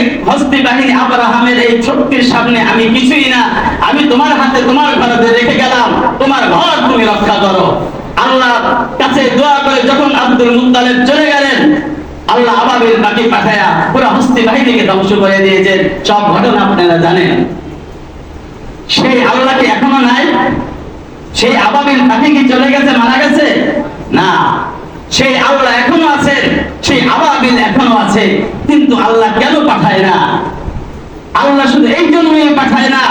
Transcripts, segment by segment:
হস্তি বাহিনী আব্রাহামের এই শক্তির সামনে আমি কিছুই না। আমি তোমার হাতে তোমার ঘরে রেখে গেলাম। তোমার ঘর তুমি রক্ষা করো। আল্লাহ কাছে দোয়া করে যখন আব্দুল মুত্তালিব চলে গেলেন, আল্লাহ আবাবিল বাকি পাঠায়া পুরো হস্তি বাহিনীকে ধ্বংস করে দিয়েছেন। সব ঘটনা আপনারা জানেন। সেই আল্লাহ কি এখনও নাই। সেই আবাবিল পাখি কি চলে গেছে, মারা গেছে? না। সেই আল্লাহ এখনও আছেন। সেই আবাবিল এখনও আছে, কিন্তু আল্লাহ কেন পাঠায় না? আল্লাহ শুধু এই জন্যই পাঠায় না।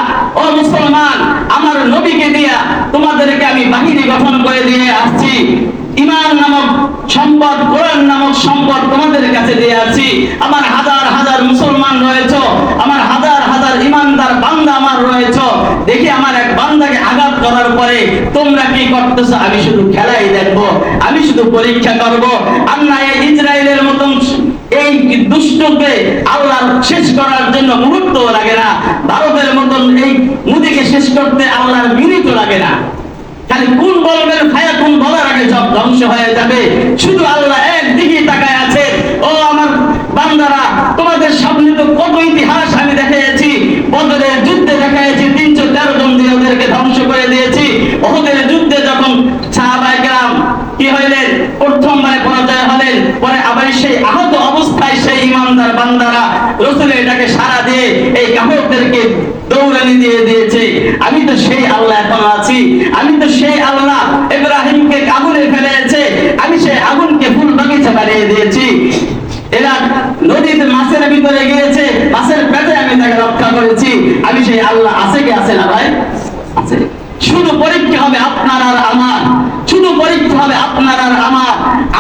ও মুসলমান, আমার নবীকে দিয়া তোমাদেরকে আমি বাহিনী গঠন করে দিয়ে আসছি। ইমান নামক সম্পদ, কোরআন নামক সম্পদ তোমাদের কাছে দিয়ে আসছি। আমার হাজার হাজার মুসলমান রয়েছে, আমার হাজার হাজার ইমানদার বান্দা আমার রয়েছে দেখি আমার এক বান্দাকে আঘাত করার পরে তোমরা কি করতেছো? আমি শুধু খেলাই দেখব, আমি শুধু পরীক্ষা করব। এই ইসরায়েলের মতন এই দুষ্টকে আল্লাহ শেষ করার জন্য মুহূর্ত লাগে না। ভারতের মতন এই মুদিকে শেষ করতে আল্লাহর মিনিট লাগে না। খালি কোন বলবেন খায়া কোন বলার আগে সব ধ্বংস হয়ে যাবে? শুধু আল্লাহ একদিকে তাকায় আছে। ও আমার বান্দারা, তোমাদের সামনে তো কত ইতিহাস আমি দেখিয়েছি বদরের যুদ্ধে দেখাইছি তিনশো তেরো জন দিয়ে ওদেরকে ধ্বংস করে ওদের যুদ্ধে যখন সাহাবাই গ্রাম কি হইলেন? প্রথমবারে পরাজয় হলেন, পরে আবার সেই আহত অবস্থায় সেই ইমানদার বান্দারা রসুলের এটাকে সারা দিয়ে এই কাপড়দেরকে দৌড়ানি দিয়ে দিয়েছে। আমি তো সেই আল্লাহ এখন আছি, আমি তো সেই আল্লাহ ইব্রাহিমকে আগুনে ফেলেছে, আমি সেই আগুনকে ফুল বাগিচা বানিয়ে দিয়েছি। এরা নদীতে মাছের ভিতরে গিয়েছে, মাছের পেটে আমি তাকে রক্ষা করেছি। আমি সেই আল্লাহ আছে কি আছে না ভাই আছে শুধু পরীক্ষা হবে আপনার আর আমার শুধু পরীক্ষা হবে আপনার আর আমার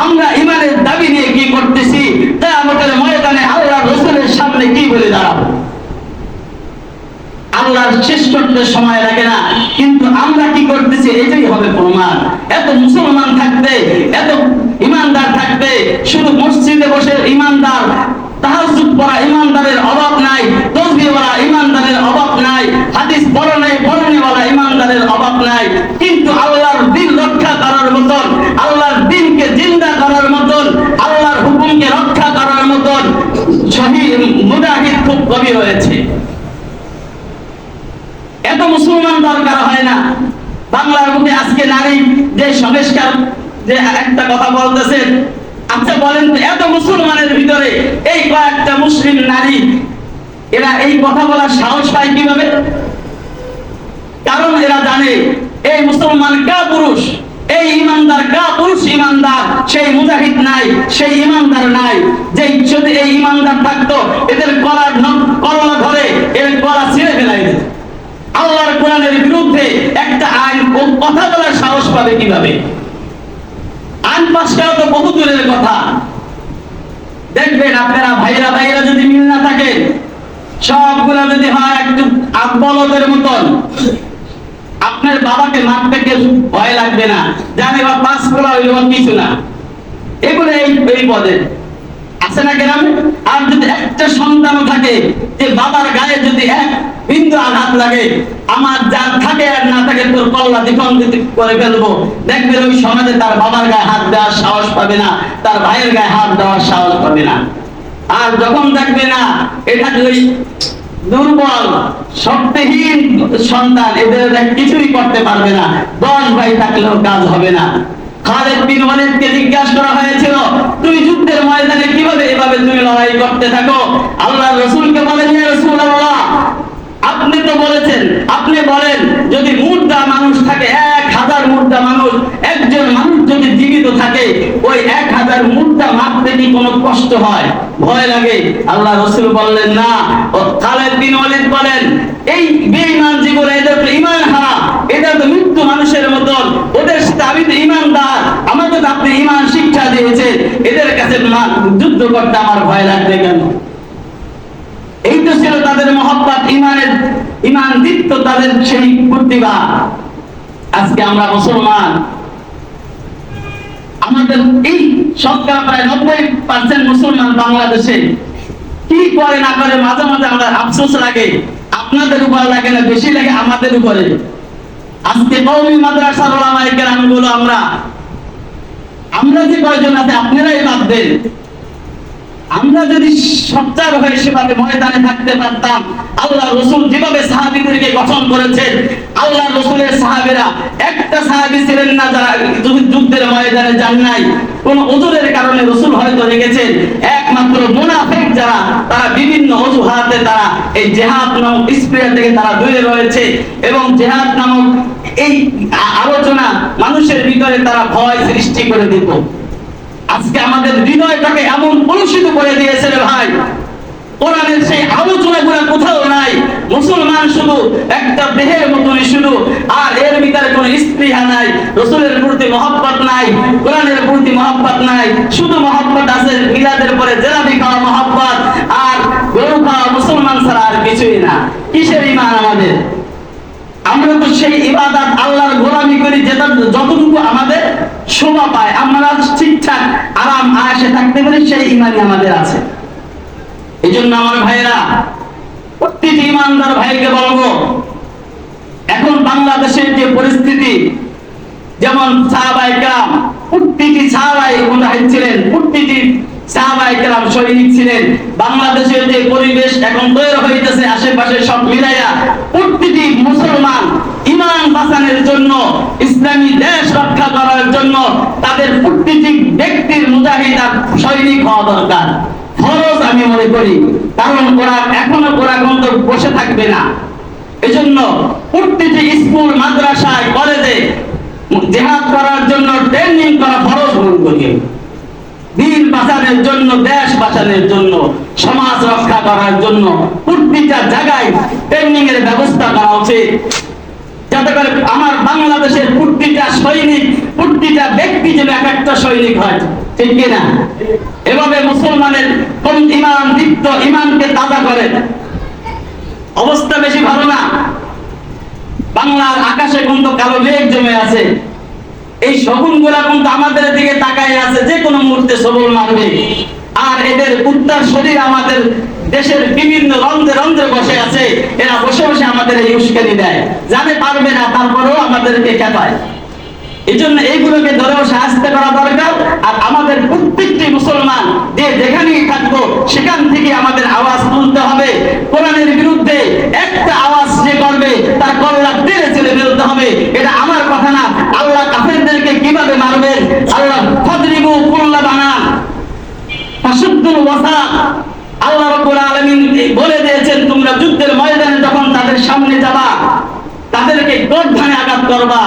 আমরা ইমানের দাবি নিয়ে কি করতেছি তাই আমাদের ময়দানে আল্লাহ রসুলের সামনে কি বলে দাঁড়াবো আল্লাহর শেষ করতে সময় লাগে না। কিন্তু আমরা কি করতেছি? এটাই হবে প্রমাণ। এত মুসলমান থাকতে এত ইমানদার থাকতে শুধু মসজিদে বসে ইমানদার পড়া ইমানদারের অভাব নাই, তসবিহ পড়া ইমানদারের অভাব নাই, হাদিস পড়নে পড়নেওয়ালা ইমানদারের অভাব নাই। কিন্তু আল্লাহর দিন রক্ষা করার মতন, আল্লাহর দিনকে জিন্দা করার মতন, আল্লাহর হুকুমকে রক্ষা করার মতন শহীদ মুজাহিদ খুব কবি হয়েছে এত মুসলমান দরকার হয় না বাংলার মধ্যে আজকে নারী যে সংস্কার যে একটা কথা বলতেছেন আচ্ছা বলেন এত মুসলমানের ভিতরে এই কয়েকটা মুসলিম নারী, এরা এই কথা বলার সাহস পায় কীভাবে? কারণ এরা জানে, এই মুসলমান কা পুরুষ, এই ইমানদার কা পুরুষ ইমানদার, সেই মুজাহিদ নাই, সেই ইমানদার নাই, যে যদি এই ইমানদার থাকতো, এদের কলার ন- কল্লা ধরে এর কলা ছিঁড়ে ফেলাই দিত আল্লাহর কোরআনের বিরুদ্ধে একটা ও কথা বলার সাহস পাবে কীভাবে? পাশ তো বহু দূরের কথা। দেখবেন আপনারা ভাইরা ভাইরা যদি মিল না সবগুলা যদি হয় একটু আব্বলদের মতন, আপনার বাবাকে মারতে কেউ ভয় লাগবে না। জানে বা পাঁচ হইল কিছু না। এগুলো এই এই পদে। আছে না গ্রামে? আর যদি একটা সন্তান থাকে যে বাবার গায়ে যদি এক বিন্দু আঘাত লাগে। আমার যা থাকে আর না থাকে, তোর কল্লা দ্বিখণ্ড করে ফেলব। দেখবেন ওই সমাজে তার বাবার গায়ে হাত দেওয়ার সাহস পাবে না, তার ভাইয়ের গায়ে হাত দেওয়ার সাহস পাবে না। আর যখন দেখবে না, এটা ওই দুর্বল, শক্তিহীন সন্তান, এদের কিছুই করতে পারবে না। দশ ভাই থাকলেও কাজ হবে না। খালেদ বিন ওয়ালিদকে জিজ্ঞাসা করা হয়েছিল তুমি যুদ্ধের ময়দানে কীভাবে এভাবে তুমি লড়াই করতে থাকো? আল্লাহ রসুলকে বলেন ইয়া রাসূলুল্লাহ আপনি তো বলেছেন, আপনি বলেন, যদি মুর্দা মানুষ থাকে, এক হাজার মুর্দা মানুষ, একজন মানুষ যদি জীবিত থাকে, ওই এক হাজার মুর্দা মারতে কি কোনো কষ্ট হয়? ভয় লাগে। আল্লাহ রসুল বললেন, না। ও খালেদ বিন ওয়ালিদ বলেন, এই বেঈমান জীবন এদের তো ইমান হারা এটা তো মৃত্যু মানুষের মতন। ওদের সাথে আমি তো ইমানদার আমাকে তো আপনি ইমান শিক্ষা দিয়েছেন। এদের কাছে যুদ্ধ করতে আমার ভয় লাগবে কেন? এই তো ছিল তাদের মহব্বত, ইমানের, ইমান দিত্য তাদের সেই প্রতিভা। আজকে আমরা মুসলমান। আমাদের এই শতকরা প্রায় নব্বই পার্সেন্ট মুসলমান বাংলাদেশে। কি করে না করে মাঝে মাঝে আফসোস লাগে, আপনাদের উপর লাগে না, বেশি লাগে আমাদের উপরে। আজকে কৌমি মাদ্রাসার ওলামায়ে কেরামগুলো আমরা আমরা যে কয়জন আছে, আপনারাই বাদ দেন। আমরা যদি সচ্চার হয়ে সেভাবে ময়দানে থাকতে পারতাম, আল্লাহ রসুল যেভাবে সাহাবিদেরকে গঠন করেছেন, আল্লাহ রসুলের সাহাবেরা একটা সাহাবি ছিলেন না যারা যুদ্ধ- যুদ্ধের ময়দানে যান নাই। কোন ওজুরের কারণে রসুল হয়তো রেখেছেন একমাত্র মুনাফিক যারা, তারা বিভিন্ন অজুহাতে তারা এই জেহাদ নামক স্প্রিয়া থেকে তারা দূরে রয়েছে এবং জেহাদ নামক এই আলোচনা মানুষের ভিতরে তারা ভয় সৃষ্টি করে দিত। আজকে আমাদের হৃদয়টাকে এমন কলুষিত করে দিয়েছে রে ভাই। কোরআনের সেই আলোচনাগুলো কোথাও নাই। মুসলমান শুধু একটা দেহের মতনই শুধু, আর এর ভিতরে কোনো স্পৃহা নাই, রসুলের প্রতি মহব্বত নাই, কোরআনের প্রতি মহব্বত নাই। শুধু মহব্বত আছে মিলাদের পরে জেলাবি খাওয়া মহব্বত, আর গরু খাওয়া মুসলমান ছাড়া আর কিছুই না। কিসের ইমান আমাদের? আমরা তো সেই ইবাদত আল্লাহর গোলামি করি, যেটা যতটুকু আমাদের শোভা পায়। আমরা ঠিকঠাক আরাম আয়াসে থাকতে পারি সেই ইমানই আমাদের আছে। এই জন্য আমার ভাইয়েরা, প্রতিটি ইমানদার ভাইকে বলব, এখন বাংলাদেশের যে পরিস্থিতি, যেমন সাহাবাইকরাম প্রতিটি সাহাবাই মুজাহিদ ছিলেন, প্রতিটি সাহাবাইকরাম সৈনিক ছিলেন। বাংলাদেশের যে পরিবেশ এখন তৈরি হইতেছে, আশেপাশে সব মিলাইয়া প্রতিটি মুসলমান ইমান বাঁচানোর জন্য, ইসলামী দেশ রক্ষা করার জন্য তাদের প্রতিটি ব্যক্তির মুজাহিদ সৈনিক হওয়া দরকার। ফরজ আমি মনে করি, কারণ ওরা এখনও ওরা কিন্তু বসে থাকবে না। এজন্য প্রতিটি স্কুল, মাদ্রাসায়, কলেজে জেহাদ করার জন্য ট্রেনিং করা ফরজ মনে করি। দিন বাঁচানোর জন্য, দেশ বাঁচানোর জন্য, সমাজ রক্ষা করার জন্য প্রতিটা জায়গায় ট্রেনিং এর ব্যবস্থা করা উচিত। যাতে করে আমার বাংলাদেশের প্রতিটা সৈনিক, প্রতিটা ব্যক্তি যেন এক একটা সৈনিক হয়। ঠিক কিনা? এভাবে মুসলমানের কোন ইমান দীপ্ত ইমানকে তাজা করে। অবস্থা বেশি ভালো না। বাংলার আকাশে কিন্তু কালো মেঘ জমে আছে। এই শগুনগুলা কিন্তু আমাদের দিকে তাকায় আছে, যে কোনো মুহূর্তে সবল মারবে আর এদের কুত্তার শরীর আমাদের দেশের বিভিন্ন রন্ধ্রে রন্ধ্রে বসে আছে। এরা বসে বসে আমাদের এই উস্কানি দেয়। জানে পারবে না, তারপরেও আমাদেরকে খেপায়। এই জন্য এইগুলোকে ধরেও করা দরকার। আর আমাদের প্রত্যেকটি মুসলমান যে যেখানেই থাকব সেখান থেকে আমাদের আওয়াজ তুলতে হবে কোরআনের বিরুদ্ধে একটা আওয়াজ যে করবে তার কল্লা তেড়ে চলে বেরোতে হবে এটা আমার কথা না আল্লাহ কাফেরদেরকে কীভাবে মারবেন আল্লাহ ফদরিবু কুল্লা বানান ফাসুদ্দুল ওয়াসা আল্লাহ রাব্বুল আলামিন বলে দিয়েছেন তোমরা যুদ্ধের ময়দানে যখন তাদের সামনে যাবা তাদেরকে গর্ধানে আঘাত করবা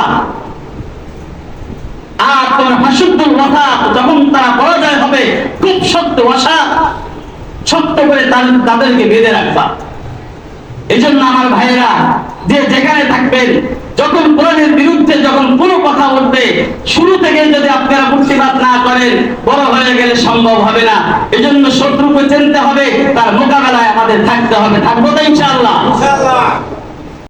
ওয়াসা যখন তারা পরাজয় হবে, খুব শক্ত ওয়াসা করে তাদেরকে বেঁধে রাখবা। এই জন্য আমার ভাইয়েরা, যে যেখানে থাকবেন, যখন কোরআনের বিরুদ্ধে যখন কোনো কথা উঠবে শুরু থেকে যদি আপনারা প্রতিবাদ না করেন, বড় হয়ে গেলে সম্ভব হবে না। এজন্য শত্রুকে চিনতে হবে, তার মোকাবেলায় আমাদের থাকতে হবে। থাকব তো